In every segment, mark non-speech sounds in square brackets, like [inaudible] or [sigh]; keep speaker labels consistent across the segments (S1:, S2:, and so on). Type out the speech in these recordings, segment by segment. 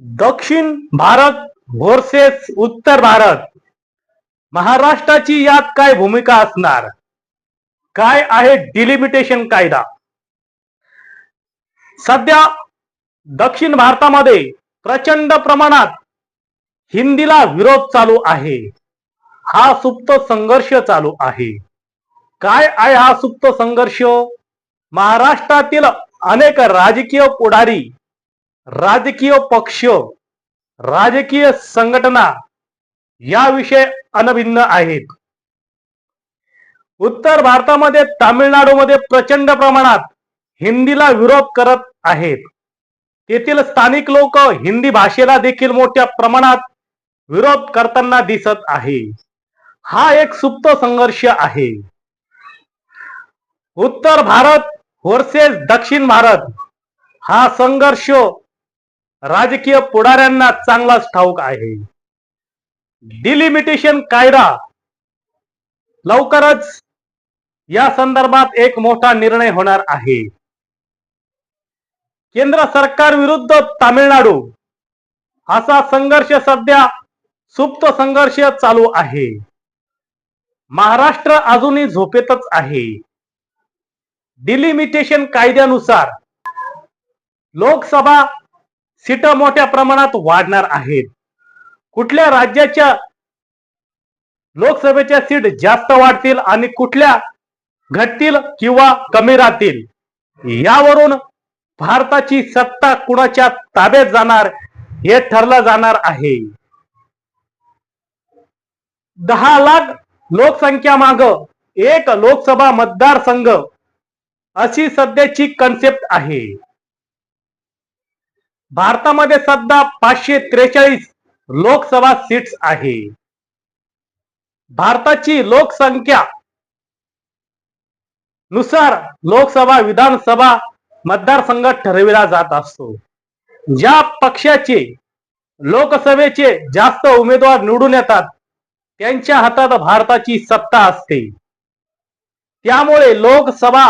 S1: दक्षिण भारत व्हर्सेस उत्तर भारत. महाराष्ट्राची यात काय भूमिका असणार? काय आहे डिलिमिटेशन कायदा? सध्या दक्षिण भारतामध्ये प्रचंड प्रमाणात हिंदीला विरोध चालू आहे. हा सुप्त संघर्ष चालू आहे. काय आहे हा सुप्त संघर्ष? महाराष्ट्रातील अनेक राजकीय पुढारी राजकीय पक्ष राजकीय संघटना याविषयी अनभिन्न आहेत. उत्तर भारतामध्ये तामिळनाडूमध्ये प्रचंड प्रमाणात हिंदीला विरोध करत आहेत. तेथील स्थानिक लोक हिंदी भाषेला देखील मोठ्या प्रमाणात विरोध करताना दिसत आहे. हा एक सुप्त संघर्ष आहे. उत्तर भारत वर्सेस दक्षिण भारत हा संघर्ष राजकीय पुढाऱ्यांना चांगलाच ठाऊक आहे. डिलिमिटेशन कायदा लवकरच या संदर्भात एक मोठा निर्णय होणार आहे. केंद्र सरकार विरुद्ध तामिळनाडू असा संघर्ष सध्या सुप्त संघर्ष चालू आहे. महाराष्ट्र अजूनही झोपेतच आहे. डिलिमिटेशन कायद्यानुसार लोकसभा सीट मोठ्या प्रमाणात वाढणार आहेत. कुठल्या राज्याच्या लोकसभेच्या सीट जास्त वाढतील आणि कुठल्या घटतील किंवा कमी राहतील? यावरून भारताची सत्ता कुणाच्या ताब्यात जाणार हे ठरलं जाणार आहे. दहा लाख लोकसंख्या माग एक लोकसभा मतदारसंघ अशी सध्याची कन्सेप्ट आहे. भारतामध्ये सध्या पाचशे त्रेचाळीस लोकसभा सीट्स आहे. भारताची लोकसंख्या नुसार लोकसभा विधानसभा मतदारसंघ ठरविला जात असतो. ज्या पक्षाचे लोकसभेचे जास्त उमेदवार निवडून येतात त्यांच्या हातात भारताची सत्ता असते. त्यामुळे लोकसभा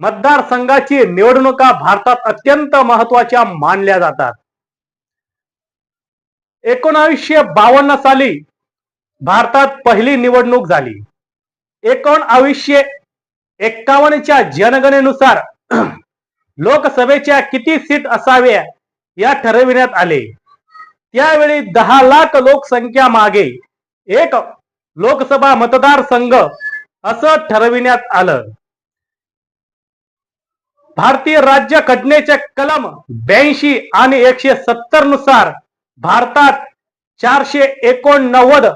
S1: मतदारसंघाची निवडणुका भारतात अत्यंत महत्त्वाच्या मानल्या जातात. एकोणावीसशे बावन्न साली भारतात पहिली निवडणूक झाली. एकोणावीसशे एक्कावन्नच्या जनगणनेनुसार [clears throat] लोकसभेच्या किती सीट असाव्या या ठरविण्यात आले. त्यावेळी दहा लाख लोकसंख्या मागे एक लोकसभा मतदारसंघ असं ठरविण्यात आलं. भारतीय राज्य घटनेचे कलम ब्याऐंशी आणि एकशे सत्तरनुसार भारतात चारशे एकोणनव्वद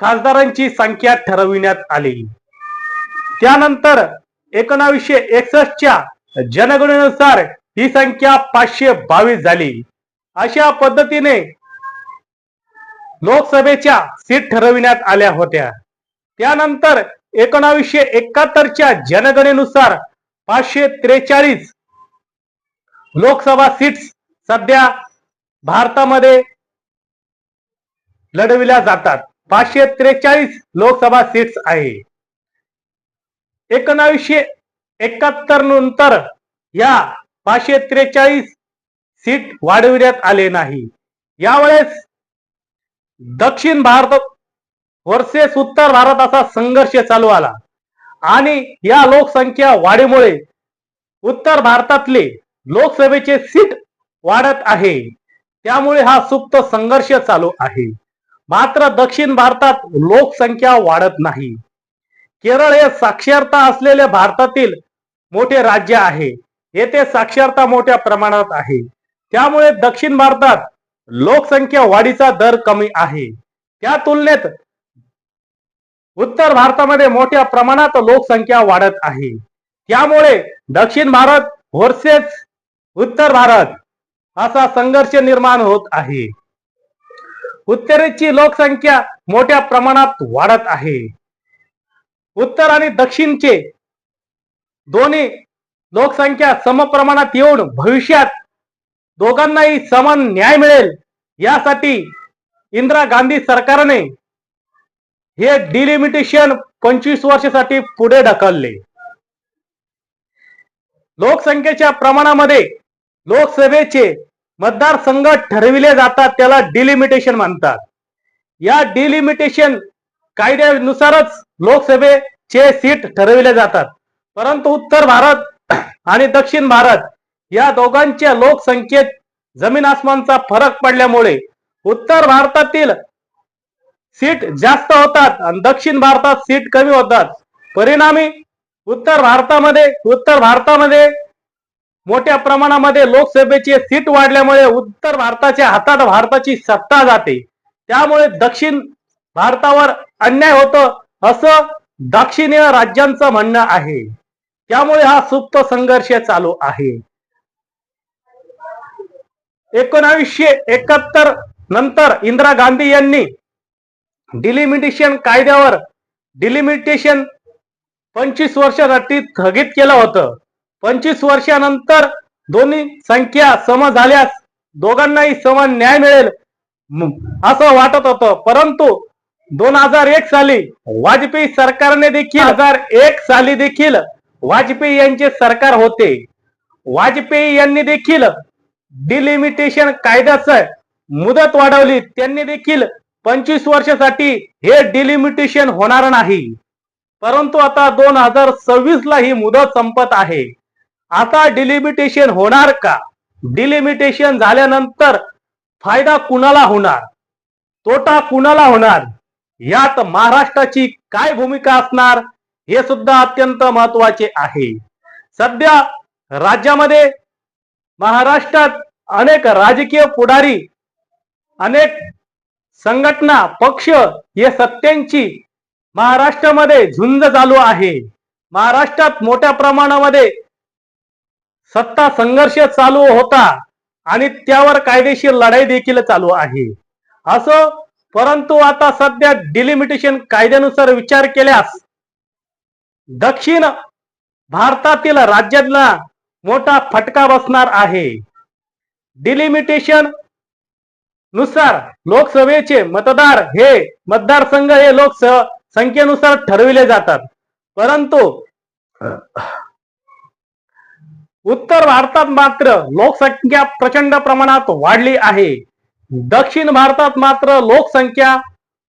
S1: खासदारांची संख्या ठरविण्यात आली. त्यानंतर एकोणावीसशे एकसष्टच्या जनगणनेनुसार ही संख्या पाचशे बावीस झाली. अशा पद्धतीने लोकसभेच्या सीट ठरविण्यात आल्या होत्या. त्यानंतर एकोणावीसशे एकाहत्तरच्या जनगणनेनुसार पाचशे त्रेचाळीस लोकसभा सीट्स सध्या भारतामध्ये लढविल्या जातात. पाचशे त्रेचाळीस लोकसभा सीट्स आहे. एकोणावीसशे एकाहत्तर नंतर या पाचशे त्रेचाळीस सीट वाढविण्यात आले नाही. यावेळेस दक्षिण भारत वर्सेस उत्तर भारत असा संघर्ष चालू आला. आणि या लोकसंख्या वाढीमुळे उत्तर भारतातले लोकसभेचे सीट वाढत आहे. त्यामुळे हा सुप्त संघर्ष चालू आहे. मात्र दक्षिण भारतात लोकसंख्या वाढत नाही. केरळ हे साक्षरता असलेले भारतातील मोठे राज्य आहे. येथे साक्षरता मोठ्या प्रमाणात आहे. त्यामुळे दक्षिण भारतात लोकसंख्या वाढीचा दर कमी आहे. त्या तुलनेत उत्तर भारतामध्ये मोठ्या प्रमाणात लोकसंख्या वाढत आहे. त्यामुळे दक्षिण भारत व्हर्सेस उत्तर भारत असा संघर्ष निर्माण होत आहे. उत्तरेची लोकसंख्या मोठ्या प्रमाणात वाढत आहे. उत्तर आणि दक्षिणचे दोन्ही लोकसंख्या समप्रमाणात येऊन भविष्यात दोघांनाही समान न्याय मिळेल यासाठी इंदिरा गांधी सरकारने हे डिलिमिटेशन पंचवीस वर्षासाठी पुढे ढकलले. लोकसंख्येच्या प्रमाणामध्ये लोकसभेचे मतदारसंघ ठरविले जातात त्याला डिलिमिटेशन म्हणतात. या डिलिमिटेशन कायद्यानुसारच लोकसभेचे सीट ठरविले जातात. परंतु उत्तर भारत आणि दक्षिण भारत या दोघांच्या लोकसंख्येत जमीन आसमानचा फरक पडल्यामुळे उत्तर भारतातील सीट जास्त होतात आणि दक्षिण भारतात सीट कमी होतात. परिणामी उत्तर भारतामध्ये उत्तर भारतामध्ये मोठ्या प्रमाणामध्ये लोकसभेची सीट वाढल्यामुळे उत्तर भारताच्या हातात भारताची सत्ता जाते. त्यामुळे दक्षिण भारतावर अन्याय होतो असं दक्षिणीय राज्यांचं म्हणणं आहे. त्यामुळे हा सुप्त संघर्ष चालू आहे. एकोणावीसशे एकाहत्तर नंतर इंदिरा गांधी यांनी डिलिमिटेशन कायद्यावर डिलिमिटेशन पंचवीस वर्षासाठी स्थगित केलं होतं. पंचवीस वर्षानंतर दोन्ही संख्या सम झाल्यास दोघांनाही समान न्याय मिळेल असं वाटत होतं. परंतु दोन हजार एक साली वाजपेयी सरकारने देखील हजार एक साली देखील वाजपेयी यांचे सरकार होते. वाजपेयी यांनी देखील डिलिमिटेशन कायद्याचं मुदत वाढवली. त्यांनी देखील पंचवीस वर्षासाठी हे डिलिमिटेशन होणार नाही. परंतु आता दोन हजार सव्वीस ला ही मुदत संपत आहे. आता डिलिमिटेशन होणार का? डिलिमिटेशन झाल्यानंतर फायदा कुणाला होणार? तोटा कुणाला होणार? यात महाराष्ट्राची काय भूमिका असणार? हे सुद्धा अत्यंत महत्त्वाचे आहे. सध्या राज्यामध्ये महाराष्ट्रात अनेक राजकीय पुढारी अनेक संघटना पक्ष हे सत्यांची महाराष्ट्रामध्ये झुंज चालू आहे. महाराष्ट्रात मोठ्या प्रमाणामध्ये सत्ता संघर्ष चालू होता आणि त्यावर कायदेशीर लढाई देखील चालू आहे. असं परंतु आता सध्या डिलिमिटेशन कायद्यानुसार विचार केल्यास दक्षिण भारतातील राज्यांना मोठा फटका बसणार आहे. डिलिमिटेशन नुसार लोकसभेचे मतदार हे मतदारसंघ हे लोक संख्येनुसार ठरविले जातात. परंतु उत्तर भारतात मात्र लोकसंख्या प्रचंड प्रमाणात वाढली आहे. दक्षिण भारतात मात्र लोकसंख्या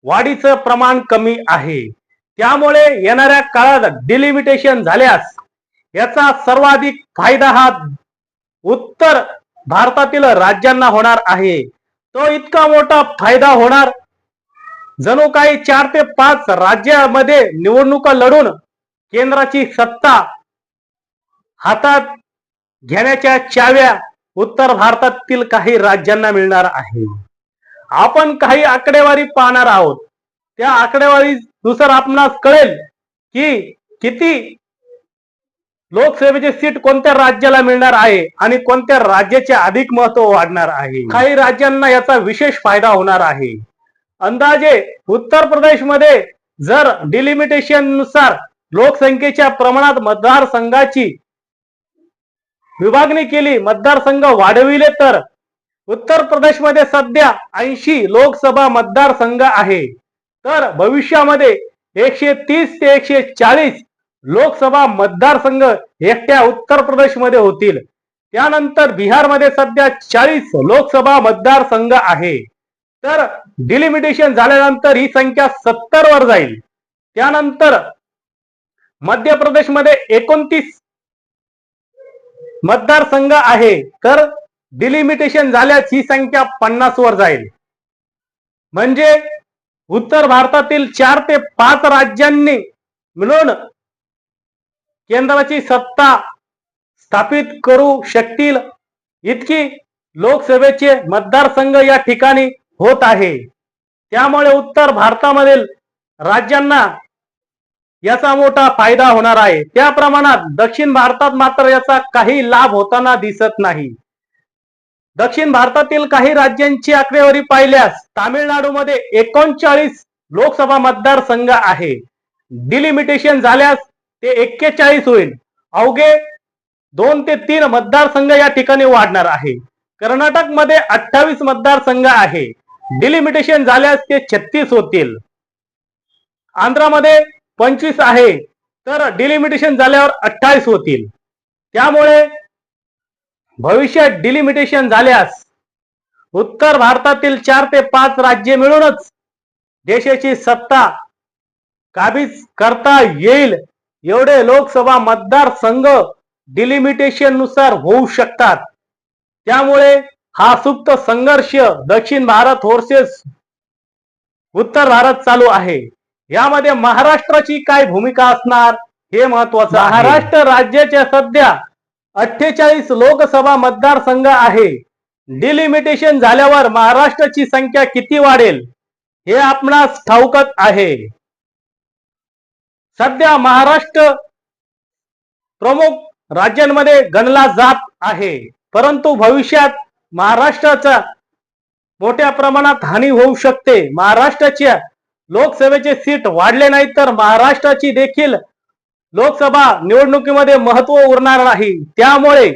S1: वाढीचं प्रमाण कमी आहे. त्यामुळे येणाऱ्या काळात डिलिमिटेशन झाल्यास याचा सर्वाधिक फायदा हा उत्तर भारतातील राज्यांना होणार आहे. तो इतका मोठा फायदा होणार. जणू काही चार ते पाच राज्यामध्ये निवडणुका लढून केंद्राची सत्ता हातात घेण्याच्या चाव्या उत्तर भारतातील काही राज्यांना मिळणार आहे. आपण काही आकडेवारी पाहणार आहोत. त्या आकडेवारी नुसार आपणास कळेल की किती लोकसभेची सीट कोणत्या राज्याला मिळणार आहे आणि कोणत्या राज्याचे अधिक महत्त्व वाढणार आहे? काही राज्यांना याचा विशेष फायदा होणार आहे. अंदाजे उत्तर प्रदेशमध्ये जर डिलिमिटेशननुसार लोकसंख्येच्या प्रमाणात मतदारसंघाची विभागणी केली मतदारसंघ वाढविले तर उत्तर प्रदेशमध्ये सध्या ऐंशी लोकसभा मतदारसंघ आहे. तर भविष्यामध्ये एकशे तीस ते एकशे चाळीस लोकसभा मतदारसंघ एकट्या उत्तर प्रदेशमध्ये होतील. त्यानंतर बिहारमध्ये सध्या चाळीस लोकसभा मतदारसंघ आहे. तर डिलिमिटेशन झाल्यानंतर ही संख्या सत्तर वर जाईल. त्यानंतर मध्य प्रदेशमध्ये एकोणतीस मतदारसंघ आहे. तर डिलिमिटेशन झाल्यास ही संख्या पन्नास वर जाईल. म्हणजे उत्तर भारतातील चार ते पाच राज्यांनी मिळून केंद्राची सत्ता स्थापित करू शकतील इतकी लोकसभेचे मतदारसंघ या ठिकाणी होत आहे. त्यामुळे उत्तर भारतामधील राज्यांना याचा मोठा फायदा होणार आहे. त्या प्रमाणात दक्षिण भारतात मात्र याचा काही लाभ होताना दिसत नाही. दक्षिण भारतातील काही राज्यांची आकडेवारी पाहिल्यास तामिळनाडूमध्ये एकोणचाळीस लोकसभा मतदारसंघ आहे. डिलिमिटेशन झाल्यास ते एक्केचाळीस होईल. अवघे दोन ते तीन मतदारसंघ या ठिकाणी वाढणार आहे. कर्नाटकमध्ये अठ्ठावीस मतदारसंघ आहे. डिलिमिटेशन झाल्यास ते छत्तीस होतील. आंध्रामध्ये पंचवीस आहे. तर डिलिमिटेशन झाल्यावर अठ्ठावीस होतील. त्यामुळे भविष्यात डिलिमिटेशन झाल्यास उत्तर भारतातील चार ते पाच राज्य मिळूनच देशाची सत्ता काबीज करता येईल. एवढे लोकसभा मतदारसंघ डिलिमिटेशननुसार होऊ शकतात. त्यामुळे हा सुप्त संघर्ष दक्षिण भारत होर्सेस उत्तर भारत चालू आहे. यामध्ये महाराष्ट्राची काय भूमिका असणार हे महत्वाचं महाराष्ट्र राज्याच्या सध्या अठ्ठेचाळीस लोकसभा मतदारसंघ आहे. डिलिमिटेशन झाल्यावर महाराष्ट्राची संख्या किती वाढेल हे आपणास ठाऊकच आहे. सध्या महाराष्ट्र प्रमुख राज्यांमध्ये गणला जात आहे. परंतु भविष्यात महाराष्ट्राचा मोठ्या प्रमाणात हानी होऊ शकते. महाराष्ट्राच्या लोकसभेचे सीट वाढले नाही तर महाराष्ट्राची देखील लोकसभा निवडणुकीमध्ये महत्त्व उरणार नाही. त्यामुळे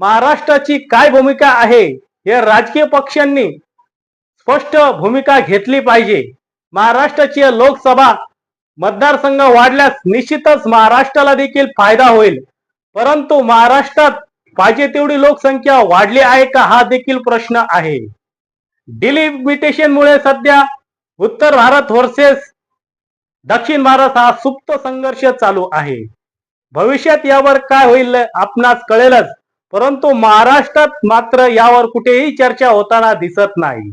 S1: महाराष्ट्राची काय भूमिका आहे हे राजकीय पक्षांनी स्पष्ट भूमिका घेतली पाहिजे. महाराष्ट्राची लोकसभा मतदारसंघ वाढल्यास निश्चितच महाराष्ट्राला देखील फायदा होईल. परंतु महाराष्ट्रात पाहिजे तेवढी लोकसंख्या वाढली आहे का हा देखील प्रश्न आहे. डिलिमिटेशनमुळे सध्या उत्तर भारत व्हर्सेस दक्षिण भारत हा सुप्त संघर्ष चालू आहे. भविष्यात यावर काय होईल आपणास कळेलच परंतु महाराष्ट्रात मात्र यावर कुठेही चर्चा होताना दिसत नाही.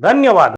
S1: धन्यवाद.